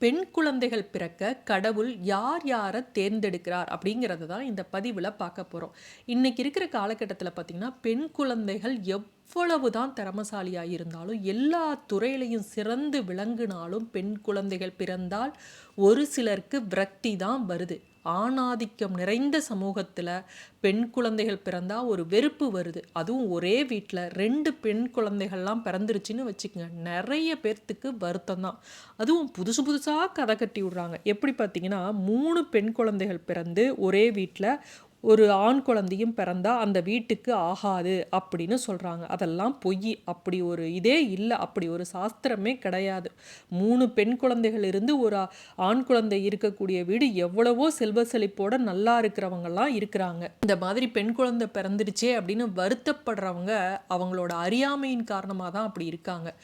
பெண் குழந்தைகள் பிறக்க கடவுள் யார் யாரை தேர்ந்தெடுக்கிறார் அப்படிங்கிறத தான் இந்த பதிவில் பார்க்க போகிறோம் இன்னைக்கு இருக்கிற காலகட்டத்தில் பார்த்திங்கன்னா பெண் குழந்தைகள் எவ்வளவு தான் திறமசாலியாக இருந்தாலும் எல்லா துறையிலையும் சிறந்து விளங்கினாலும் பெண் குழந்தைகள் பிறந்தால் ஒரு சிலருக்கு விரக்தி தான் வருது. ஆணாதிக்கம் நிறைந்த சமூகத்தில் பெண் குழந்தைகள் பிறந்தால் ஒரு வெறுப்பு வருது. அதுவும் ஒரே வீட்டில் ரெண்டு பெண் குழந்தைகள்லாம் பிறந்துருச்சுன்னு வச்சுக்கோங்க. நிறைய பேர்த்துக்கு வருத்தம் தான். அதுவும் புதுசு புதுசாக கதை கட்டி விடுறாங்க. எப்படி பார்த்தீங்கன்னா மூணு பெண் குழந்தைகள் பிறந்து ஒரே வீட்டில் ஒரு ஆண் குழந்தையும் பிறந்தா அந்த வீட்டுக்கு ஆகாது அப்படின்னு சொல்கிறாங்க அதெல்லாம் பொய். அப்படி ஒரு இதே இல்லை. அப்படி ஒரு சாஸ்திரமே கிடையாது. மூணு பெண் குழந்தைகள் இருந்து ஒரு ஆண் குழந்தை இருக்கக்கூடிய வீடு எவ்வளவோ செல்வ செழிப்போட நல்லா இருக்கிறவங்கலாம் இருக்கிறாங்க. இந்த மாதிரி பெண் குழந்தை பிறந்துடுச்சே அப்படின்னு வருத்தப்படுறவங்க அவங்களோட அறியாமையின் காரணமாக தான் அப்படி இருக்காங்க.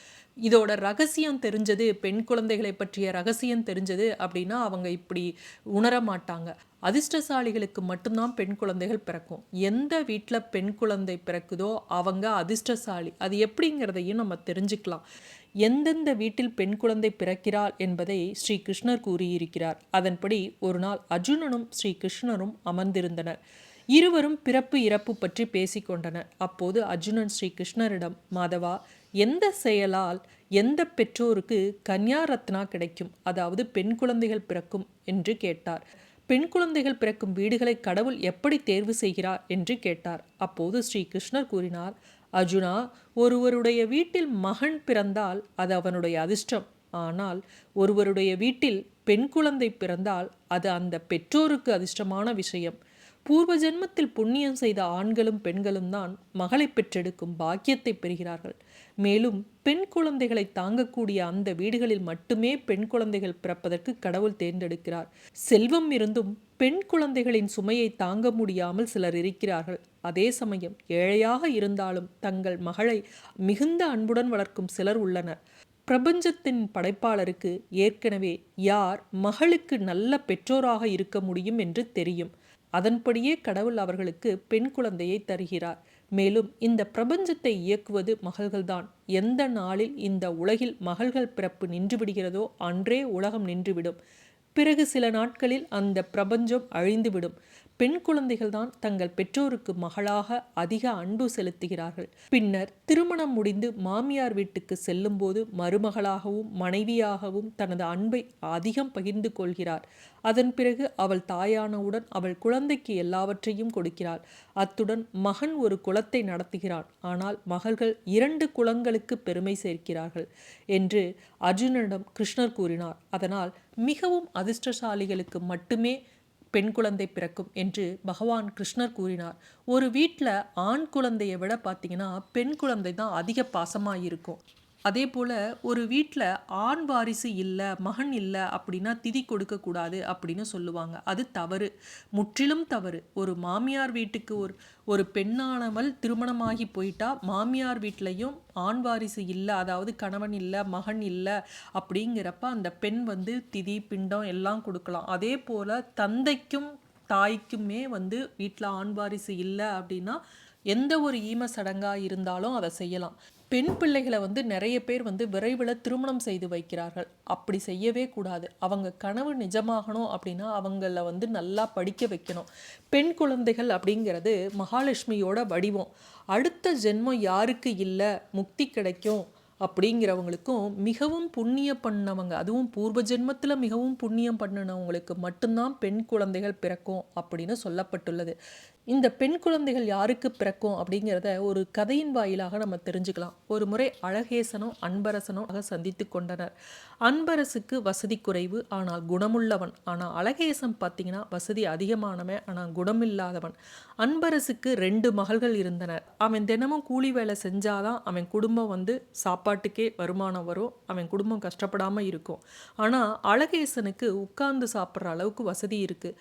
இதோட ரகசியம் தெரிஞ்சது பெண் குழந்தைகளை பற்றிய ரகசியம் தெரிஞ்சது அப்படின்னா அவங்க இப்படி உணர மாட்டாங்க. அதிர்ஷ்டசாலிகளுக்கு மட்டும்தான் பெண் குழந்தைகள் பிறக்கும். எந்த வீட்டில் பெண் குழந்தை பிறக்குதோ அவங்க அதிர்ஷ்டசாலி. அது எப்படிங்கிறதையும் நம்ம தெரிஞ்சுக்கலாம். எந்தெந்த வீட்டில் பெண் குழந்தை பிறக்கிறாள் என்பதை ஸ்ரீ கிருஷ்ணர் கூறியிருக்கிறார். அதன்படி ஒரு நாள் அர்ஜுனனும் ஸ்ரீ கிருஷ்ணரும் அமர்ந்திருந்தனர். இருவரும் பிறப்பு இறப்பு பற்றி பேசிக்கொண்டனர். அப்போது அர்ஜுனன் ஸ்ரீ கிருஷ்ணரிடம் மாதவா எந்த செயலால் எந்த பெற்றோருக்கு கன்யா ரத்னா கிடைக்கும்? அதாவது பெண் குழந்தைகள் பிறக்கும் என்று கேட்டார். பெண் குழந்தைகள் பிறக்கும் வீடுகளை கடவுள் எப்படி தேர்வு செய்கிறார்? என்று கேட்டார். அப்போது ஸ்ரீ கிருஷ்ணர் கூறினார் அர்ஜுனா ஒருவருடைய வீட்டில் மகன் பிறந்தால் அது அவனுடைய அதிர்ஷ்டம். ஆனால் ஒருவருடைய வீட்டில் பெண் குழந்தை பிறந்தால் அது அந்த பெற்றோருக்கு அதிர்ஷ்டமான விஷயம். பூர்வ ஜென்மத்தில் புண்ணியம் செய்த ஆண்களும் பெண்களும் தான் மகளை பெற்றெடுக்கும் பாக்கியத்தை பெறுகிறார்கள். மேலும் பெண் குழந்தைகளை தாங்கக்கூடிய அந்த வீடுகளில் மட்டுமே பெண் குழந்தைகள் பிறப்பதற்கு கடவுள் தேர்ந்தெடுக்கிறார். செல்வம் இருந்தும் பெண் குழந்தைகளின் சுமையை தாங்க முடியாமல் சிலர் இருக்கிறார்கள். அதே சமயம் ஏழையாக இருந்தாலும் தங்கள் மகளை மிகுந்த அன்புடன் வளர்க்கும் சிலர் உள்ளனர். பிரபஞ்சத்தின் படைப்பாளருக்கு ஏற்கனவே யார் மகளுக்கு நல்ல பெற்றோராக இருக்க முடியும் என்று தெரியும். அதன்படியே கடவுள் அவர்களுக்கு பெண் குழந்தையை தருகிறார். மேலும் இந்த பிரபஞ்சத்தை இயக்குவது மகள்கள்தான். எந்த நாளில் இந்த உலகில் மகள்கள் பிறப்பு நின்றுவிடுகிறதோ அன்றே உலகம் நின்றுவிடும் பிறகு சில நாட்களில் அந்த பிரபஞ்சம் அழிந்துவிடும் பெண் குழந்தைகள் தான் தங்கள் பெற்றோருக்கு மகளாக அதிக அன்பு செலுத்துகிறார்கள். பின்னர் திருமணம் முடிந்து மாமியார் வீட்டுக்கு செல்லும்போது மருமகளாகவும் மனைவியாகவும் தனது அன்பை அதிகம் பகிர்ந்து கொள்கிறார். அதன் பிறகு அவள் தாயானவுடன் அவள் குழந்தைக்கு எல்லாவற்றையும் கொடுக்கிறாள். அத்துடன் மகன் ஒரு குலத்தை நடத்துகிறான். ஆனால் மகள்கள் இரண்டு குலங்களுக்கு பெருமை சேர்க்கிறார்கள் என்று அர்ஜுனனிடம் கிருஷ்ணர் கூறினார். அதனால் மிகவும் அதிர்ஷ்டசாலிகளுக்கு மட்டுமே பெண் குழந்தை பிறக்கும் என்று பகவான் கிருஷ்ணர் கூறினார். ஒரு வீட்டில் ஆண் குழந்தையை விட பார்த்தீங்கன்னா பெண் குழந்தை தான் அதிக பாசமாக இருக்கும். அதே போல் ஒரு வீட்டில் ஆண் வாரிசு இல்லை மகன் இல்லை அப்படின்னா திதி கொடுக்கக்கூடாது அப்படின்னு சொல்லுவாங்க. அது தவறு. முற்றிலும் தவறு. ஒரு மாமியார் வீட்டுக்கு ஒரு ஒரு பெண்ணானவள் திருமணமாகி போயிட்டா மாமியார் வீட்லேயும் ஆண் வாரிசு இல்லை அதாவது கணவன் இல்லை மகன் இல்லை அப்படிங்கிறப்ப அந்த பெண் வந்து திதி பிண்டம் எல்லாம் கொடுக்கலாம். அதே போல் தந்தைக்கும் தாய்க்குமே வந்து வீட்டில் ஆண் வாரிசு இல்லை அப்படின்னா எந்த ஒரு ஈம சடங்காக இருந்தாலும் அதை செய்யலாம். பெண் பிள்ளைகளை வந்து நிறைய பேர் வந்து விரைவில் திருமணம் செய்து வைக்கிறார்கள். அப்படி செய்யவே கூடாது. அவங்க கனவு நிஜமாகணும் அப்படின்னா அவங்கள வந்து நல்லா படிக்க வைக்கணும். பெண் குழந்தைகள் அப்படிங்கிறது மகாலட்சுமியோட வடிவம். அடுத்த ஜென்மம் யாருக்கு இல்லை? முக்தி கிடைக்கும். அப்படிங்கிறவங்களுக்கும் மிகவும் புண்ணியம் பண்ணவங்க அதுவும் பூர்வ ஜென்மத்தில் மிகவும் புண்ணியம் பண்ணினவங்களுக்கு மட்டும்தான் பெண் குழந்தைகள் பிறக்கும் அப்படின்னு சொல்லப்பட்டுள்ளது. இந்த பெண் குழந்தைகள் யாருக்கு பிறக்கும் அப்படிங்கிறத ஒரு கதையின் வாயிலாக நம்ம தெரிஞ்சுக்கலாம். ஒரு முறை அழகேசனும் அன்பரசனும் சந்தித்து கொண்டனர். அன்பரசுக்கு வசதி குறைவு ஆனால் குணமுள்ளவன். ஆனால் அழகேசன் பார்த்தீங்கன்னா வசதி அதிகமானவன் ஆனால் குணமில்லாதவன். அன்பரசுக்கு ரெண்டு மகள்கள் இருந்தனர். அவன் தினமும் கூலி வேலை செஞ்சாதான் அவன் குடும்பம் வந்து சாப்பாட்டுக்கே வருமானம் வரும் அவன் குடும்பம் கஷ்டப்படாமல் இருக்கும். ஆனால் அழகேசனுக்கு உட்கார்ந்து சாப்பிட்ற அளவுக்கு வசதி இருக்குது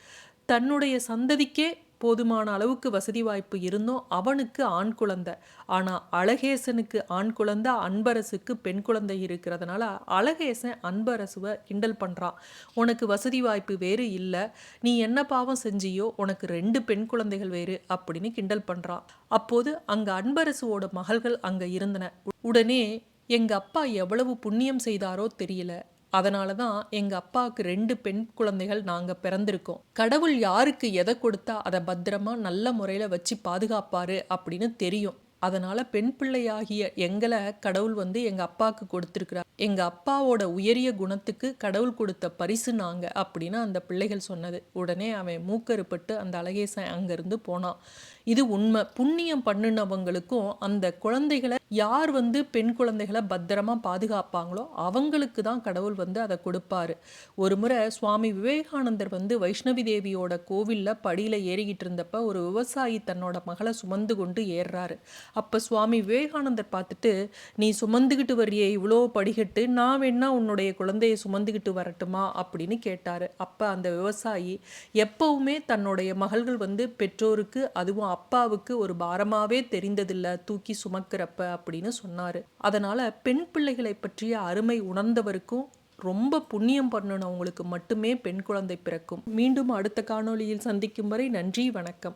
தன்னுடைய சந்ததிக்கே போதுமான அளவுக்கு வசதி வாய்ப்பு இருந்தும் அவனுக்கு ஆண் குழந்தை. ஆனால் அழகேசனுக்கு ஆண் குழந்தை அன்பரசுக்கு பெண் குழந்தை இருக்கிறதுனால அழகேசன் அன்பரசுவை கிண்டல் பண்ணுறான் உனக்கு வசதி வாய்ப்பு வேறு இல்லை. நீ என்ன பாவம் செஞ்சியோ உனக்கு ரெண்டு பெண் குழந்தைகள் வேறு அப்படின்னு கிண்டல் பண்ணுறான் அப்போது அங்கே அன்பரசுவோட மகள்கள் அங்கே இருந்தன. உடனே எங்கள் அப்பா எவ்வளவு புண்ணியம் செய்தாரோ தெரியல. அதனால தான் எங்கள் அப்பாவுக்கு ரெண்டு பெண் குழந்தைகள் நாங்கள் பிறந்திருக்கோம். கடவுள் யாருக்கு எதை கொடுத்தா அதை பத்திரமா நல்ல முறையில் வச்சு பாதுகாப்பாரு அப்படின்னு தெரியும். அதனால் பெண் பிள்ளையாகிய எங்களை கடவுள் வந்து எங்கள் அப்பாவுக்கு கொடுத்துருக்குறார். எங்கள் அப்பாவோட உயரிய குணத்துக்கு கடவுள் கொடுத்த பரிசு நாங்கள் அப்படின்னு அந்த பிள்ளைகள் சொன்னது. உடனே அவன் மூக்கருப்பட்டு அந்த அழகேசன் அங்கேருந்து போனான். இது உண்மை. புண்ணியம் பண்ணினவங்களுக்கும் அந்த குழந்தைகளை யார் வந்து பெண் குழந்தைகளை பத்திரமா பாதுகாப்பாங்களோ அவங்களுக்கு தான் கடவுள் வந்து அதை கொடுப்பாரு. ஒரு முறை சுவாமி விவேகானந்தர் வந்து வைஷ்ணவி தேவியோட கோவிலில் படியில் ஏறிக்கிட்டு இருந்தப்ப ஒரு விவசாயி தன்னோட மகளை சுமந்து கொண்டு ஏறுறாரு. அப்போ சுவாமி விவேகானந்தர் பார்த்துட்டு நீ சுமந்துக்கிட்டு வரியே இவ்வளோ படிக்கட்டு நான் வேணா உன்னுடைய குழந்தையை சுமந்துக்கிட்டு வரட்டுமா? அப்படின்னு கேட்டார். அப்போ அந்த விவசாயி எப்பவுமே தன்னுடைய மகள்கள் வந்து பெற்றோருக்கு அதுவும் அப்பாவுக்கு ஒரு பாரமாகவே தெரிந்ததில்லை. தூக்கி சுமக்கிறப்ப அப்படின்னு சொன்னார். அதனால் பெண் பிள்ளைகளை பற்றிய அருமை உணர்ந்தவருக்கும் ரொம்ப புண்ணியம் பண்ணினவங்களுக்கு மட்டுமே பெண் குழந்தை பிறக்கும். மீண்டும் அடுத்த காணொளியில் சந்திக்கும் வரை நன்றி வணக்கம்.